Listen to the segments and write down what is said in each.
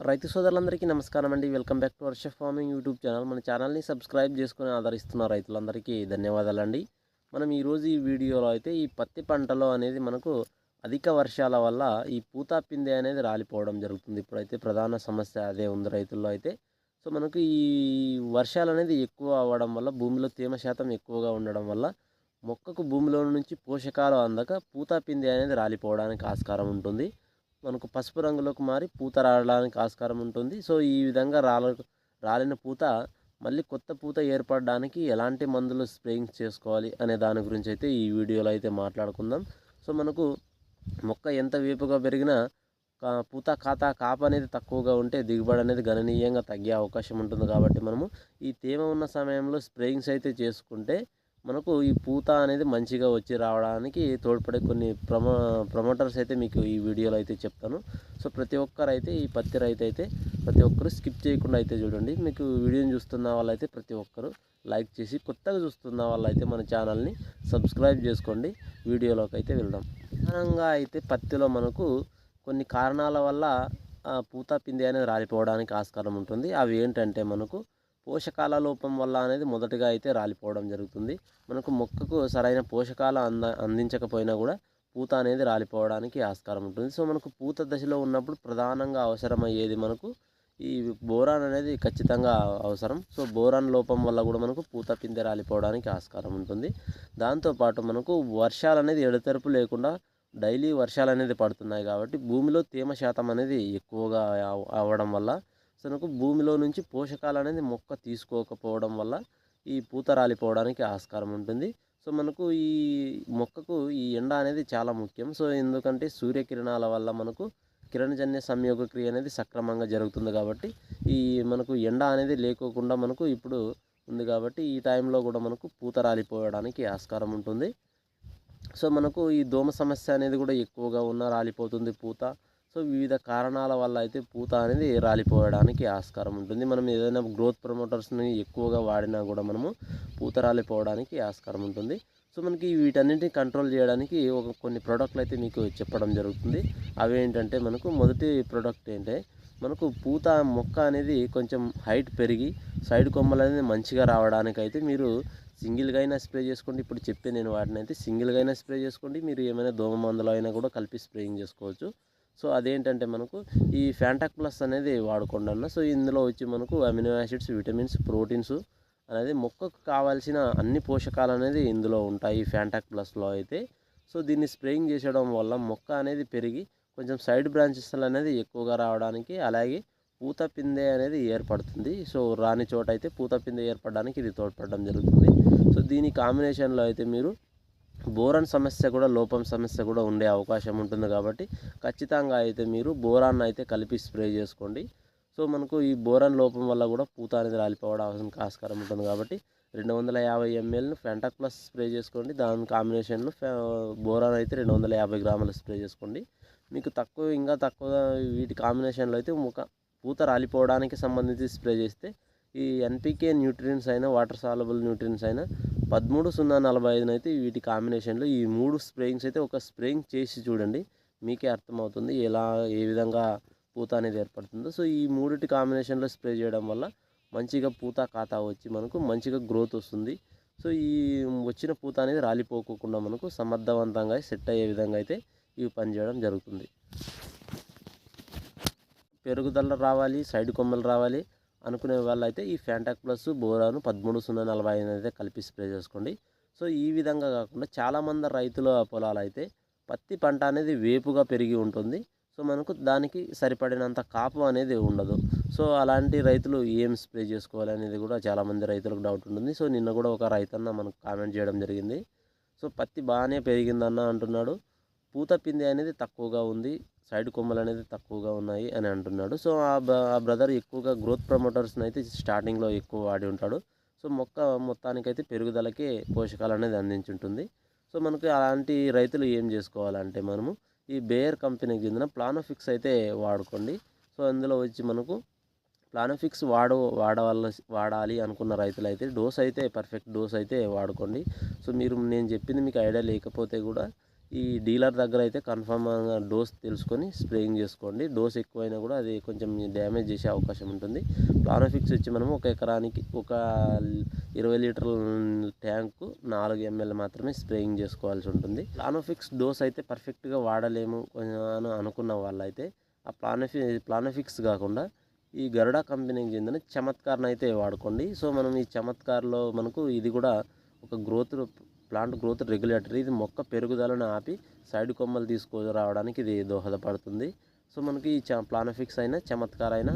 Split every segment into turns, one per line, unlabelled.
రైతు సోదరులందరికీ నమస్కారం అండి. Welcome back to Varsha farming YouTube channel. మన ఛానల్ని సబ్స్క్రైబ్ చేసుకుని ఆదరిస్తున్న రైతులందరికీ ధన్యవాదాలండి. మనం ఈరోజు ఈ వీడియోలో అయితే ఈ పత్తి పంటలో అనేది మనకు అధిక వర్షాల వల్ల ఈ పూతా పిందె అనేది రాలిపోవడం జరుగుతుంది. ఇప్పుడైతే ప్రధాన సమస్య అదే ఉంది రైతుల్లో అయితే. సో మనకు ఈ వర్షాలు అనేది ఎక్కువ అవ్వడం వల్ల భూమిలో తేమ శాతం ఎక్కువగా ఉండడం వల్ల మొక్కకు భూమిలో నుంచి పోషకాలు అందక పూతా పిందె అనేది రాలిపోవడానికి ఆస్కారం ఉంటుంది. మనకు పసుపు రంగులోకి మారి పూత రావడానికి ఆస్కారం ఉంటుంది. సో ఈ విధంగా రాల రాలిన పూత మళ్ళీ కొత్త పూత ఏర్పడడానికి ఎలాంటి మందులు స్ప్రేయింగ్ చేసుకోవాలి అనే దాని గురించి అయితే ఈ వీడియోలో అయితే మాట్లాడుకుందాం. సో మనకు మొక్క ఎంత వేపుగా పెరిగినా కా- పూత ఖాతా కాపు అనేది తక్కువగా ఉంటే దిగుబడి అనేది గణనీయంగా తగ్గే అవకాశం ఉంటుంది. కాబట్టి మనము ఈ తేమ ఉన్న సమయంలో స్ప్రేయింగ్స్ అయితే చేసుకుంటే మనకు ఈ పూత అనేది మంచిగా వచ్చి రావడానికి తోడ్పడే కొన్ని ప్రమో ప్రమోటర్స్ అయితే మీకు ఈ వీడియోలో అయితే చెప్తాను. సో ప్రతి ఒక్కరు అయితే ఈ పత్తి రైతు అయితే ప్రతి ఒక్కరు స్కిప్ చేయకుండా అయితే చూడండి. మీకు వీడియోని చూస్తున్న వాళ్ళైతే ప్రతి ఒక్కరు లైక్ చేసి కొత్తగా చూస్తున్న వాళ్ళైతే మన ఛానల్ని సబ్స్క్రైబ్ చేసుకోండి. వీడియోలోకి అయితే వెళ్దాం. ప్రధానంగా అయితే పత్తిలో మనకు కొన్ని కారణాల వల్ల ఆ, పూత పిండి అనేది రాలిపోవడానికి ఆస్కారం ఉంటుంది. అవి ఏంటంటే మనకు పోషకాల లోపం వల్ల అనేది మొదటగా అయితే రాలిపోవడం జరుగుతుంది. మనకు మొక్కకు సరైన పోషకాలు అంద అందించకపోయినా కూడా పూత అనేది రాలిపోవడానికి ఆస్కారం ఉంటుంది. సో మనకు పూత దశలో ఉన్నప్పుడు ప్రధానంగా అవసరమయ్యేది మనకు ఈ బోరాన్ అనేది ఖచ్చితంగా అవసరం. సో బోరాన్ లోపం వల్ల కూడా మనకు పూత పిందె రాలిపోవడానికి ఆస్కారం ఉంటుంది. దాంతోపాటు మనకు వర్షాలు అనేది ఎడతెరపు లేకుండా డైలీ వర్షాలు అనేది పడుతున్నాయి కాబట్టి భూమిలో తేమ శాతం అనేది ఎక్కువగా అవ్వడం వల్ల సో మనకు భూమిలో నుంచి పోషకాలు అనేది మొక్క తీసుకోకపోవడం వల్ల ఈ పూత రాలిపోవడానికి ఆస్కారం ఉంటుంది. సో మనకు ఈ మొక్కకు ఈ ఎండ అనేది చాలా ముఖ్యం. సో ఎందుకంటే సూర్యకిరణాల వల్ల మనకు కిరణజన్య సంయోగ క్రియ అనేది సక్రమంగా జరుగుతుంది కాబట్టి ఈ మనకు ఎండ అనేది లేకోకుండా మనకు ఇప్పుడు ఉంది కాబట్టి ఈ టైంలో కూడా మనకు పూత రాలిపోవడానికి ఆస్కారం ఉంటుంది. సో మనకు ఈ దోమ సమస్య అనేది కూడా ఎక్కువగా ఉన్న రాలిపోతుంది పూత. సో వివిధ కారణాల వల్ల అయితే పూత అనేది రాలిపోవడానికి ఆస్కారం ఉంటుంది. మనం ఏదైనా గ్రోత్ ప్రమోటర్స్ని ఎక్కువగా వాడినా కూడా మనము పూత రాలిపోవడానికి ఆస్కారం ఉంటుంది. సో మనకి వీటన్నింటిని కంట్రోల్ చేయడానికి ఒక కొన్ని ప్రోడక్ట్లు అయితే మీకు చెప్పడం జరుగుతుంది. అవి ఏంటంటే మనకు మొదటి ప్రోడక్ట్ ఏంటంటే మనకు పూత మొక్క అనేది కొంచెం హైట్ పెరిగి సైడ్ కొమ్మలు అనేది మంచిగా రావడానికి అయితే మీరు సింగిల్గా అయినా స్ప్రే చేసుకోండి. ఇప్పుడు చెప్పే నేను వాటిని అయితే సింగిల్గా అయినా స్ప్రే చేసుకోండి. మీరు ఏమైనా దోమ మందులు అయినా కూడా కలిపి స్ప్రేయింగ్ చేసుకోవచ్చు. సో అదేంటంటే మనకు ఈ ఫ్యాంటాక్ ప్లస్ అనేది వాడుకోండి అన్న సో ఇందులో వచ్చి మనకు అమినో యాసిడ్స్ విటమిన్స్ ప్రోటీన్స్ అనేది మొక్కకు కావాల్సిన అన్ని పోషకాలు అనేది ఇందులో ఉంటాయి ఫ్యాంటాక్ ప్లస్లో అయితే. సో దీన్ని స్ప్రేయింగ్ చేసడం వల్ల మొక్క అనేది పెరిగి కొంచెం సైడ్ బ్రాంచెస్ అనేది ఎక్కువగా రావడానికి అలాగే పూత పిందె అనేది ఏర్పడుతుంది. సో రాని చోట అయితే పూత పిందె ఏర్పడడానికి ఇది తోడ్పడడం జరుగుతుంది. సో దీని కాంబినేషన్లో అయితే మీరు బోరాన్ సమస్య కూడా లోపం సమస్య కూడా ఉండే అవకాశం ఉంటుంది కాబట్టి ఖచ్చితంగా అయితే మీరు బోరాన్ అయితే కలిపి స్ప్రే చేసుకోండి. సో మనకు ఈ బోరాన్ లోపం వల్ల కూడా పూత అనేది రాలిపోవడానికి ఆస్కారం ఉంటుంది కాబట్టి రెండు వందల యాభై ఎంఎల్ను ఫెంటాక్ ప్లస్ స్ప్రే చేసుకోండి. దాని కాంబినేషన్లో బోరాన్ అయితే రెండు వందల యాభై గ్రాములు స్ప్రే చేసుకోండి. మీకు తక్కువ ఇంకా తక్కువ వీటి కాంబినేషన్లో అయితే ఒక పూత రాలిపోవడానికి సంబంధించి స్ప్రే చేస్తే ఈ ఎన్పికే న్యూట్రియన్స్ అయినా వాటర్ సాలబుల్ న్యూట్రియన్స్ అయినా పదమూడు సున్నా నలభై ఐదున అయితే వీటి కాంబినేషన్లో ఈ మూడు స్ప్రేయింగ్స్ అయితే ఒక స్ప్రేయింగ్ చేసి చూడండి. మీకే అర్థమవుతుంది ఎలా ఏ విధంగా పూత అనేది ఏర్పడుతుందో. సో ఈ మూడిటి కాంబినేషన్లో స్ప్రే చేయడం వల్ల మంచిగా పూత ఖాతా వచ్చి మనకు మంచిగా గ్రోత్ వస్తుంది. సో ఈ వచ్చిన పూత అనేది రాలిపోకోకుండా మనకు సమర్థవంతంగా సెట్ అయ్యే విధంగా అయితే ఇవి పనిచేయడం జరుగుతుంది. పెరుగుదల రావాలి సైడ్ కొమ్మలు రావాలి అనుకునే వాళ్ళైతే ఈ ఫ్యాంటాక్ ప్లస్ బోరాను పదమూడు సున్నా నలభై ఐదు అయితే కలిపి స్ప్రే చేసుకోండి. సో ఈ విధంగా కాకుండా చాలామంది రైతుల పొలాలు అయితే పత్తి పంట అనేది వేపుగా పెరిగి ఉంటుంది. సో మనకు దానికి సరిపడినంత కాపు అనేది ఉండదు. సో అలాంటి రైతులు ఏం స్ప్రే చేసుకోవాలి అనేది కూడా చాలామంది రైతులకు డౌట్ ఉంటుంది. సో నిన్న కూడా ఒక రైతన్న మనకు కామెంట్ చేయడం జరిగింది. సో పత్తి బాగానే పెరిగిందన్న అంటున్నాడు. పూత పిండి అనేది తక్కువగా ఉంది. సైడ్ కొమ్మలు అనేది తక్కువగా ఉన్నాయి అని అంటున్నాడు. సో ఆ ఆ బ్రదర్ ఎక్కువగా గ్రోత్ ప్రమోటర్స్ని అయితే స్టార్టింగ్లో ఎక్కువ వాడి ఉంటాడు. సో మొక్క మొత్తానికైతే పెరుగుదలకే పోషకాలు అనేది అందించుంటుంది. సో మనకు అలాంటి రైతులు ఏం చేసుకోవాలంటే మనము ఈ బేయర్ కంపెనీకి చెందిన ప్లానోఫిక్స్ అయితే వాడుకోండి. సో అందులో వచ్చి మనకు ప్లానోఫిక్స్ వాడు వాడవల్ల వాడాలి అనుకున్న రైతులు అయితే డోస్ అయితే పర్ఫెక్ట్ డోస్ అయితే వాడుకోండి. సో మీరు నేను చెప్పింది మీకు ఐడియా లేకపోతే కూడా ఈ డీలర్ దగ్గర అయితే కన్ఫామ్గా డోస్ తెలుసుకొని స్ప్రేయింగ్ చేసుకోండి. డోస్ ఎక్కువైనా కూడా అది కొంచెం డ్యామేజ్ చేసే అవకాశం ఉంటుంది. ప్లానోఫిక్స్ వచ్చి మనము ఒక ఎకరానికి ఒక ఇరవై లీటర్ల ట్యాంకు నాలుగు ఎంఎల్ మాత్రమే స్ప్రేయింగ్ చేసుకోవాల్సి ఉంటుంది. ప్లానోఫిక్స్ డోస్ అయితే పర్ఫెక్ట్గా వాడలేము కొంచెం అని అనుకున్న వాళ్ళైతే ఆ ప్లానోఫి ప్లానోఫిక్స్ కాకుండా ఈ గరుడా కంపెనీకి చెందిన చమత్కార్ని అయితే వాడుకోండి. సో మనం ఈ చమత్కార్లో మనకు ఇది కూడా ఒక గ్రోత్ ప్లాంట్ గ్రోత్ రెగ్యులేటర్ ఇది మొక్క పెరుగుదలను ఆపి సైడ్ కొమ్మలు తీసుకురావడానికి ఇది దోహదపడుతుంది. సో మనకి ఈ చ అయినా చమత్కార్ అయినా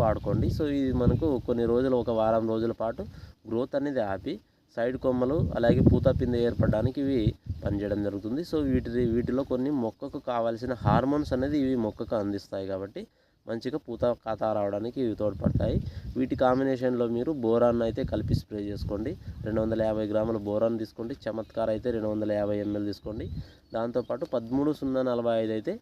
వాడుకోండి. సో ఇది మనకు కొన్ని రోజులు ఒక వారం రోజుల పాటు గ్రోత్ అనేది ఆపి సైడ్ కొమ్మలు అలాగే పూత పిందె ఏర్పడడానికి ఇవి పనిచేయడం జరుగుతుంది. సో వీటి వీటిలో కొన్ని మొక్కకు కావాల్సిన హార్మోన్స్ అనేది ఇవి మొక్కకు అందిస్తాయి కాబట్టి మంచిగా పూత ఖాతా రావడానికి ఇవి తోడ్పడతాయి. వీటి కాంబినేషన్లో మీరు బోరాన్ అయితే కలిపి స్ప్రే చేసుకోండి. రెండు వందల యాభై గ్రాముల బోరాన్ తీసుకోండి. చమత్కార్ అయితే రెండు వందల యాభై ఎంఎల్ తీసుకోండి. దాంతోపాటు పదమూడు సున్నా నలభై ఐదు అయితే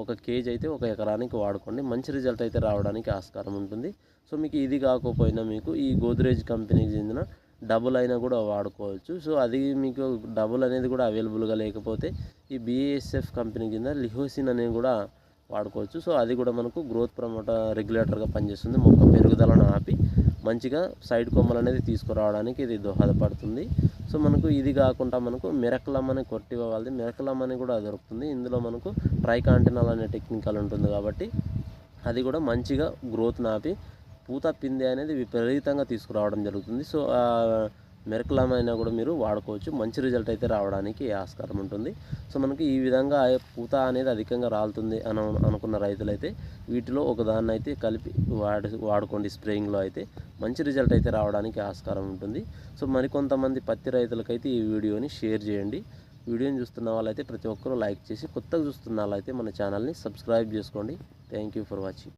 ఒక కేజీ అయితే ఒక ఎకరానికి వాడుకోండి. మంచి రిజల్ట్ అయితే రావడానికి ఆస్కారం ఉంటుంది. సో మీకు ఇది కాకపోయినా మీకు ఈ గోద్రేజ్ కంపెనీకి చెందిన డబుల్ అయినా కూడా వాడుకోవచ్చు. సో అది మీకు డబుల్ అనేది కూడా అవైలబుల్గా లేకపోతే ఈ బీఎస్ఎఫ్ కంపెనీ కింద లిహోసిన్ అనేది కూడా వాడుకోవచ్చు. సో అది కూడా మనకు గ్రోత్ ప్రమోటర్ రెగ్యులేటర్గా పనిచేస్తుంది. మొక్క పెరుగుదలను ఆపి మంచిగా సైడ్ కొమ్మలు అనేది తీసుకురావడానికి ఇది దోహదపడుతుంది. సో మనకు ఇది కాకుండా మనకు మిరకలమ్ అని కొట్టివ వాళ్ళది అని కూడా దొరుకుతుంది. ఇందులో మనకు ట్రైకాంటినల్ అనే టెక్నికల్ ఉంటుంది కాబట్టి అది కూడా మంచిగా గ్రోత్ నాపి పూత పిందె అనేది విపరీతంగా తీసుకురావడం జరుగుతుంది. సో ఆ అయినా కూడా మీరు వాడుకోవచ్చు. మంచి రిజల్ట్ అయితే రావడానికి ఆస్కారం ఉంటుంది. సో మనకి ఈ విధంగా పూత అనేది అధికంగా రాలుతుంది అని అనుకున్న రైతులైతే వీటిలో ఒకదాన్ని అయితే కలిపి వాడి వాడుకోండి స్ప్రేయింగ్లో అయితే. మంచి రిజల్ట్ అయితే రావడానికి ఆస్కారం ఉంటుంది. సో మరికొంతమంది పత్తి రైతులకైతే ఈ వీడియోని షేర్ చేయండి. వీడియోని చూస్తున్న వాళ్ళైతే ప్రతి ఒక్కరూ లైక్ చేసి కొత్తగా చూస్తున్న వాళ్ళైతే మన ఛానల్ని సబ్స్క్రైబ్ చేసుకోండి. Thank you for watching.